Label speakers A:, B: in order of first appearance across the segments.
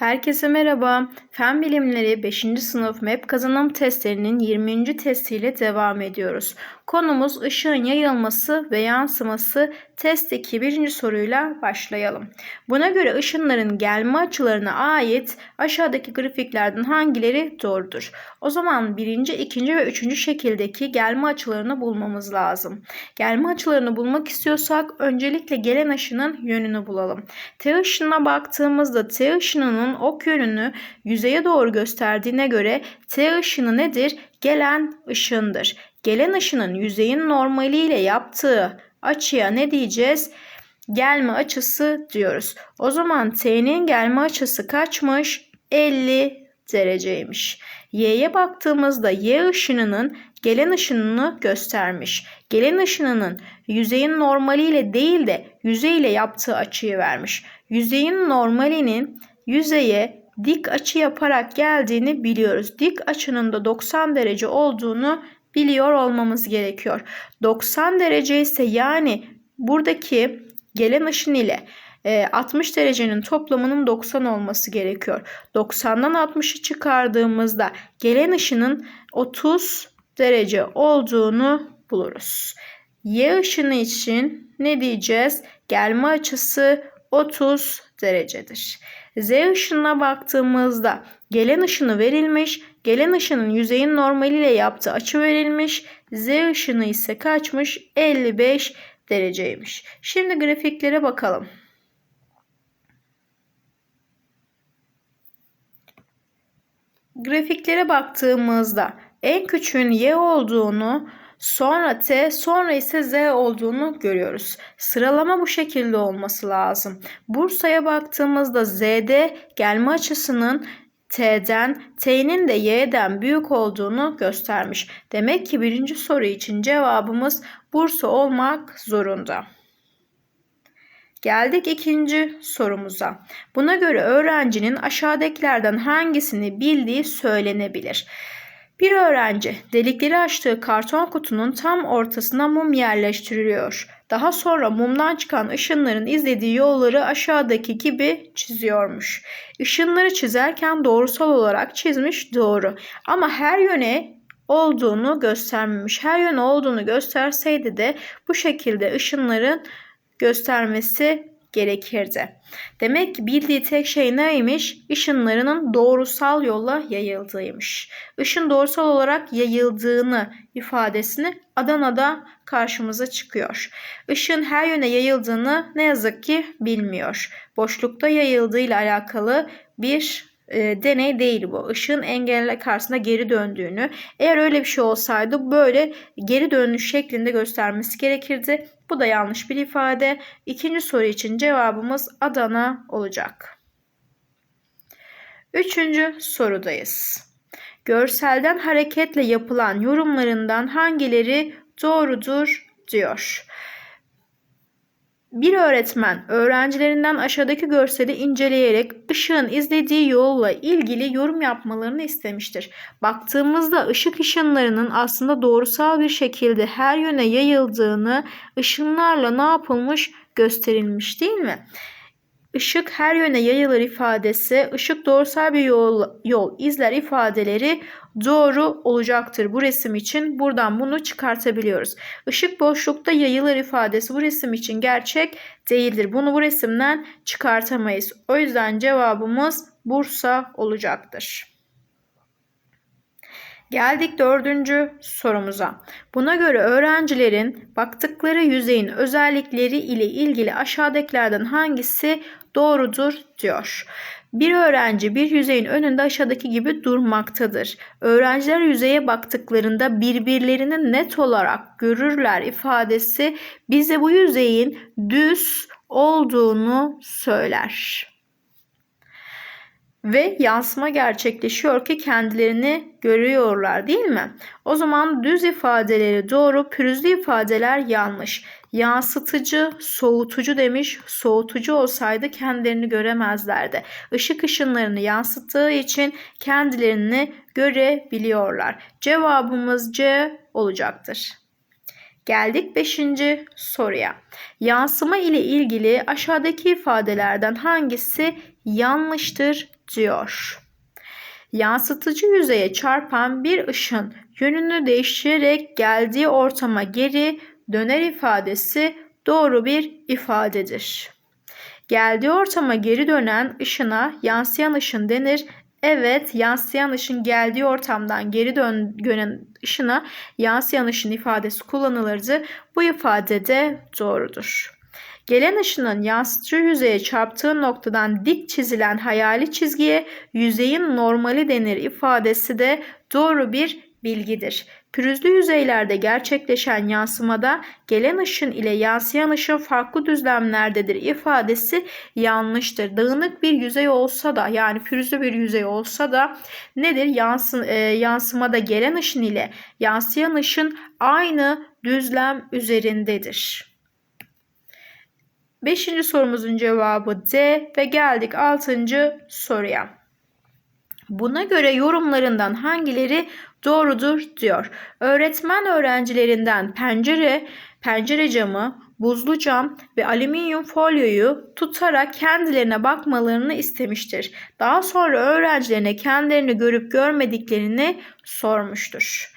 A: Herkese merhaba. Fen Bilimleri 5. sınıf MEP kazanım testlerinin 20. testiyle devam ediyoruz. Konumuz ışığın yayılması ve yansıması testteki birinci soruyla başlayalım. Buna göre ışınların gelme açılarına ait aşağıdaki grafiklerden hangileri doğrudur? O zaman birinci, ikinci ve üçüncü şekildeki gelme açılarını bulmamız lazım. Gelme açılarını bulmak istiyorsak öncelikle gelen ışının yönünü bulalım. T ışınına baktığımızda T ışınının ok yönünü yüzeye doğru gösterdiğine göre T ışını nedir? Gelen ışındır. Gelen ışının yüzeyin normaliyle yaptığı açıya ne diyeceğiz? Gelme açısı diyoruz. O zaman T'nin gelme açısı kaçmış? 50 dereceymiş. Y'ye baktığımızda Y ışınının gelen ışınını göstermiş. Gelen ışınının yüzeyin normaliyle değil de yüzeyle yaptığı açıyı vermiş. Yüzeyin normalinin yüzeye dik açı yaparak geldiğini biliyoruz. Dik açının da 90 derece olduğunu biliyor olmamız gerekiyor. 90 derece ise yani buradaki gelen ışın ile 60 derecenin toplamının 90 olması gerekiyor. 90'dan 60'ı çıkardığımızda gelen ışının 30 derece olduğunu buluruz. Y ışını için ne diyeceğiz? Gelme açısı 30 derecedir. Z ışınına baktığımızda gelen ışını verilmiş, gelen ışının yüzeyin normaliyle yaptığı açı verilmiş, Z ışını ise kaçmış? 55 dereceymiş. Şimdi grafiklere bakalım. Grafiklere baktığımızda en küçüğün y olduğunu, sonra t, sonra ise z olduğunu görüyoruz. Sıralama bu şekilde olması lazım. Bursa'ya baktığımızda z'de gelme açısının T'den, T'nin de Y'den büyük olduğunu göstermiş. Demek ki birinci soru için cevabımız Bursa olmak zorunda. Geldik ikinci sorumuza. Buna göre öğrencinin aşağıdakilerden hangisini bildiği söylenebilir. Bir öğrenci delikleri açtığı karton kutunun tam ortasına mum yerleştiriyor. Daha sonra mumdan çıkan ışınların izlediği yolları aşağıdaki gibi çiziyormuş. Işınları çizerken doğrusal olarak çizmiş doğru. Ama her yöne olduğunu göstermemiş. Her yöne olduğunu gösterseydi de bu şekilde ışınların göstermesi gerekirdi. Demek ki bildiği tek şey neymiş? Işınlarının doğrusal yolla yayıldığıymış. Işın doğrusal olarak yayıldığını ifadesini Adana'da karşımıza çıkıyor. Işın her yöne yayıldığını ne yazık ki bilmiyor. Boşlukta yayıldığıyla alakalı bir e, deney değil bu. Işığın engelle karşısında geri döndüğünü. Eğer öyle bir şey olsaydı böyle geri dönüş şeklinde göstermesi gerekirdi. Bu da yanlış bir ifade. İkinci soru için cevabımız Adana olacak. Üçüncü sorudayız. Görselden hareketle yapılan yorumlarından hangileri doğrudur diyor. Bir öğretmen öğrencilerinden aşağıdaki görseli inceleyerek ışığın izlediği yolla ilgili yorum yapmalarını istemiştir. Baktığımızda ışık ışınlarının aslında doğrusal bir şekilde her yöne yayıldığını ışınlarla ne yapılmış gösterilmiş değil mi? Işık her yöne yayılır ifadesi, ışık doğrusal bir yol, yol izler ifadeleri doğru olacaktır bu resim için. Buradan bunu çıkartabiliyoruz. Işık boşlukta yayılır ifadesi bu resim için gerçek değildir. Bunu bu resimden çıkartamayız. O yüzden cevabımız Bursa olacaktır. Geldik dördüncü sorumuza. Buna göre öğrencilerin baktıkları yüzeyin özellikleri ile ilgili aşağıdakilerden hangisi doğrudur diyor. Bir öğrenci bir yüzeyin önünde aşağıdaki gibi durmaktadır. Öğrenciler yüzeye baktıklarında birbirlerini net olarak görürler ifadesi bize bu yüzeyin düz olduğunu söyler ve yansıma gerçekleşiyor ki kendilerini görüyorlar değil mi? O zaman düz ifadeleri doğru, pürüzlü ifadeler yanlış. Yansıtıcı, soğutucu demiş. Soğutucu olsaydı kendilerini göremezlerdi. Işık ışınlarını yansıttığı için kendilerini görebiliyorlar. Cevabımız C olacaktır. Geldik 5. soruya. Yansıma ile ilgili aşağıdaki ifadelerden hangisi yanlıştır diyor. Yansıtıcı yüzeye çarpan bir ışın yönünü değiştirerek geldiği ortama geri döner ifadesi doğru bir ifadedir. Geldiği ortama geri dönen ışına yansıyan ışın denir. Evet, yansıyan ışın geldiği ortamdan geri dön dönen ışına yansıyan ışın ifadesi kullanılırdı. Bu ifade de doğrudur. Gelen ışının yansıtıcı yüzeye çarptığı noktadan dik çizilen hayali çizgiye yüzeyin normali denir ifadesi de doğru bir bilgidir. Pürüzlü yüzeylerde gerçekleşen yansımada gelen ışın ile yansıyan ışın farklı düzlemlerdedir ifadesi yanlıştır. Dağınık bir yüzey olsa da yani pürüzlü bir yüzey olsa da nedir? Yansı, e, yansımada gelen ışın ile yansıyan ışın aynı düzlem üzerindedir. Beşinci sorumuzun cevabı D ve geldik altıncı soruya. Buna göre yorumlarından hangileri doğrudur diyor. Öğretmen öğrencilerinden pencere, pencere camı, buzlu cam ve alüminyum folyoyu tutarak kendilerine bakmalarını istemiştir. Daha sonra öğrencilerine kendilerini görüp görmediklerini sormuştur.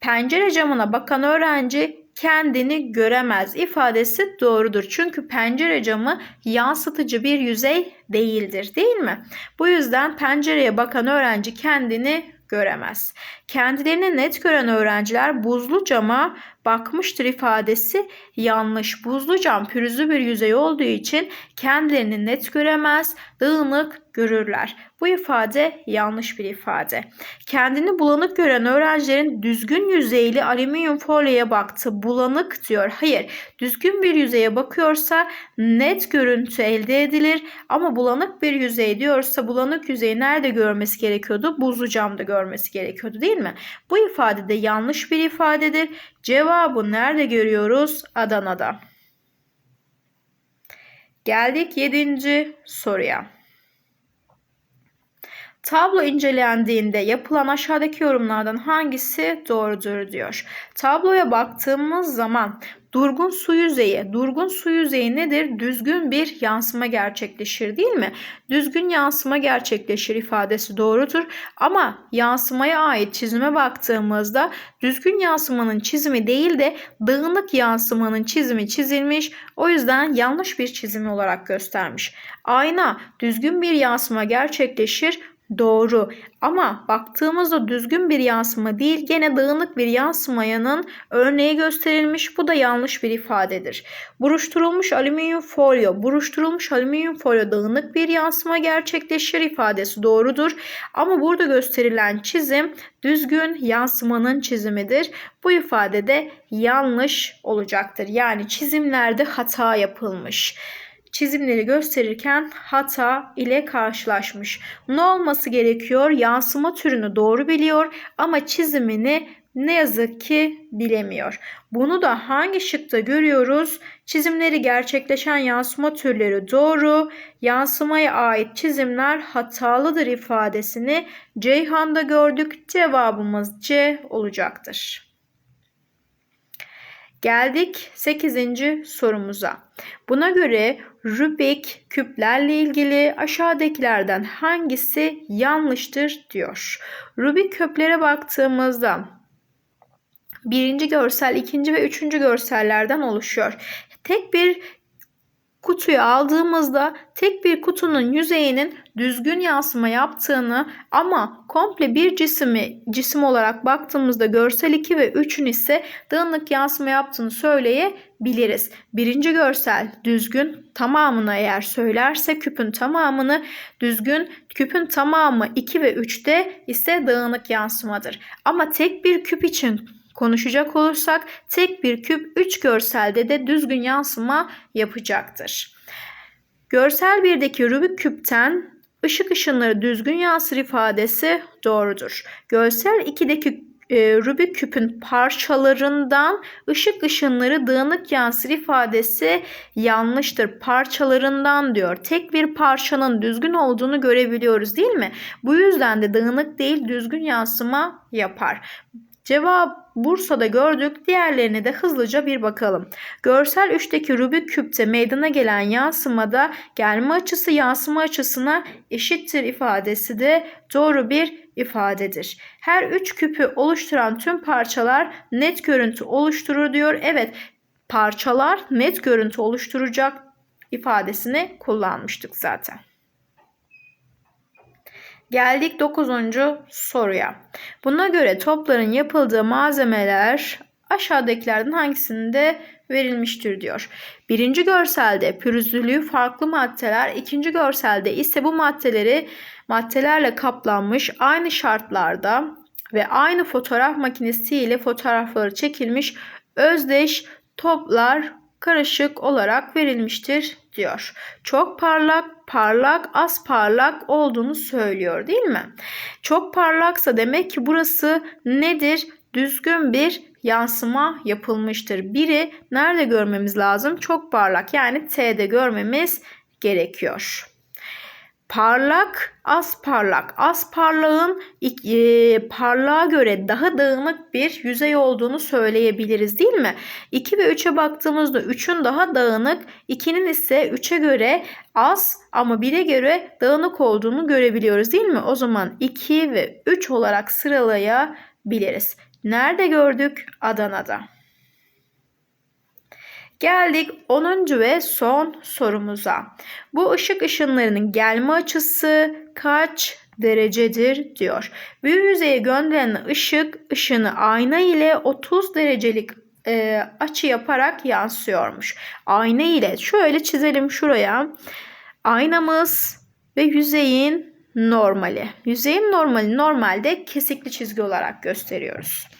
A: Pencere camına bakan öğrenci kendini göremez ifadesi doğrudur. Çünkü pencere camı yansıtıcı bir yüzey değildir değil mi? Bu yüzden pencereye bakan öğrenci kendini göremez. Kendilerini net gören öğrenciler buzlu cama bakmıştır ifadesi yanlış. Buzlu cam pürüzlü bir yüzey olduğu için kendilerini net göremez, dağınık görürler. Bu ifade yanlış bir ifade. Kendini bulanık gören öğrencilerin düzgün yüzeyli alüminyum folyoya baktı. Bulanık diyor. Hayır, düzgün bir yüzeye bakıyorsa net görüntü elde edilir ama bulanık bir yüzey diyorsa bulanık yüzeyi nerede görmesi gerekiyordu? Buzlu camda görmesi gerekiyordu değil mi? Bu ifade de yanlış bir ifadedir. Cevabı nerede görüyoruz? Adana'da. Geldik 7. soruya. Tablo incelendiğinde yapılan aşağıdaki yorumlardan hangisi doğrudur diyor. Tabloya baktığımız zaman Durgun su yüzeyi. Durgun su yüzeyi nedir? Düzgün bir yansıma gerçekleşir değil mi? Düzgün yansıma gerçekleşir ifadesi doğrudur. Ama yansımaya ait çizime baktığımızda düzgün yansımanın çizimi değil de dağınık yansımanın çizimi çizilmiş. O yüzden yanlış bir çizim olarak göstermiş. Ayna düzgün bir yansıma gerçekleşir Doğru ama baktığımızda düzgün bir yansıma değil gene dağınık bir yansımayanın örneği gösterilmiş. Bu da yanlış bir ifadedir. Buruşturulmuş alüminyum folyo. Buruşturulmuş alüminyum folyo dağınık bir yansıma gerçekleşir ifadesi doğrudur. Ama burada gösterilen çizim düzgün yansımanın çizimidir. Bu ifade de yanlış olacaktır. Yani çizimlerde hata yapılmış çizimleri gösterirken hata ile karşılaşmış. Ne olması gerekiyor? Yansıma türünü doğru biliyor ama çizimini ne yazık ki bilemiyor. Bunu da hangi şıkta görüyoruz? Çizimleri gerçekleşen yansıma türleri doğru, yansımaya ait çizimler hatalıdır ifadesini Ceyhan'da gördük. Cevabımız C olacaktır. Geldik 8. sorumuza. Buna göre Rubik küplerle ilgili aşağıdakilerden hangisi yanlıştır diyor. Rubik küplere baktığımızda birinci görsel, ikinci ve üçüncü görsellerden oluşuyor. Tek bir kutuyu aldığımızda tek bir kutunun yüzeyinin düzgün yansıma yaptığını ama komple bir cisimi cisim olarak baktığımızda görsel 2 ve 3'ün ise dağınık yansıma yaptığını söyleyebiliriz. Birinci görsel düzgün tamamını eğer söylerse küpün tamamını düzgün küpün tamamı 2 ve 3'te ise dağınık yansımadır. Ama tek bir küp için konuşacak olursak tek bir küp 3 görselde de düzgün yansıma yapacaktır. Görsel 1'deki Rubik küpten ışık ışınları düzgün yansır ifadesi doğrudur. Görsel 2'deki e, Rubik küpün parçalarından ışık ışınları dağınık yansır ifadesi yanlıştır. Parçalarından diyor. Tek bir parçanın düzgün olduğunu görebiliyoruz değil mi? Bu yüzden de dağınık değil düzgün yansıma yapar. Cevap Bursa'da gördük. Diğerlerine de hızlıca bir bakalım. Görsel 3'teki Rubik küpte meydana gelen yansımada gelme açısı yansıma açısına eşittir ifadesi de doğru bir ifadedir. Her üç küpü oluşturan tüm parçalar net görüntü oluşturur diyor. Evet parçalar net görüntü oluşturacak ifadesini kullanmıştık zaten. Geldik 9. soruya. Buna göre topların yapıldığı malzemeler aşağıdakilerden hangisinde verilmiştir diyor. Birinci görselde pürüzlülüğü farklı maddeler, ikinci görselde ise bu maddeleri maddelerle kaplanmış aynı şartlarda ve aynı fotoğraf makinesiyle fotoğrafları çekilmiş özdeş toplar karışık olarak verilmiştir diyor. Çok parlak, parlak, az parlak olduğunu söylüyor değil mi? Çok parlaksa demek ki burası nedir? Düzgün bir yansıma yapılmıştır. Biri nerede görmemiz lazım? Çok parlak yani T'de görmemiz gerekiyor. Parlak, az parlak. Az parlağın e, parlağa göre daha dağınık bir yüzey olduğunu söyleyebiliriz değil mi? 2 ve 3'e baktığımızda 3'ün daha dağınık, 2'nin ise 3'e göre az ama 1'e göre dağınık olduğunu görebiliyoruz değil mi? O zaman 2 ve 3 olarak sıralayabiliriz. Nerede gördük? Adana'da. Geldik 10. ve son sorumuza. Bu ışık ışınlarının gelme açısı kaç derecedir diyor. Büyü yüzeye gönderilen ışık ışını ayna ile 30 derecelik e, açı yaparak yansıyormuş. Ayna ile şöyle çizelim şuraya. Aynamız ve yüzeyin normali. Yüzeyin normali normalde kesikli çizgi olarak gösteriyoruz.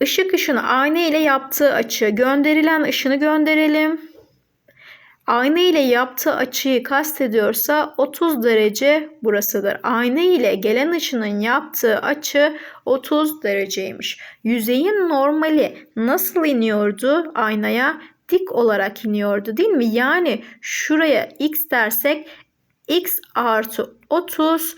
A: Işık ışını ayna ile yaptığı açı gönderilen ışını gönderelim. Ayna ile yaptığı açıyı kastediyorsa 30 derece burasıdır. Ayna ile gelen ışının yaptığı açı 30 dereceymiş. Yüzeyin normali nasıl iniyordu aynaya? Dik olarak iniyordu değil mi? Yani şuraya x dersek x artı 30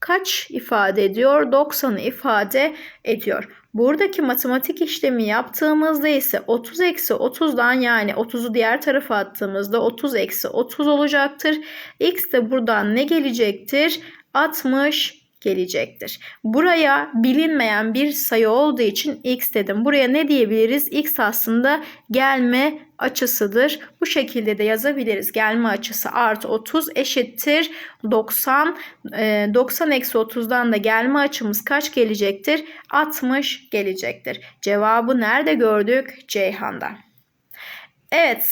A: kaç ifade ediyor? 90'ı ifade ediyor. Buradaki matematik işlemi yaptığımızda ise 30 eksi 30'dan yani 30'u diğer tarafa attığımızda 30 eksi 30 olacaktır. X de buradan ne gelecektir? 60 gelecektir. Buraya bilinmeyen bir sayı olduğu için x dedim. Buraya ne diyebiliriz? x aslında gelme açısıdır. Bu şekilde de yazabiliriz. Gelme açısı artı 30 eşittir 90. 90 eksi 30'dan da gelme açımız kaç gelecektir? 60 gelecektir. Cevabı nerede gördük? Ceyhan'da. Evet.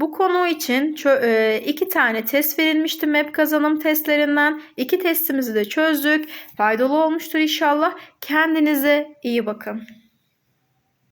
A: Bu konu için e, iki tane test verilmişti MEP kazanım testlerinden. İki testimizi de çözdük. Faydalı olmuştur inşallah. Kendinize iyi bakın.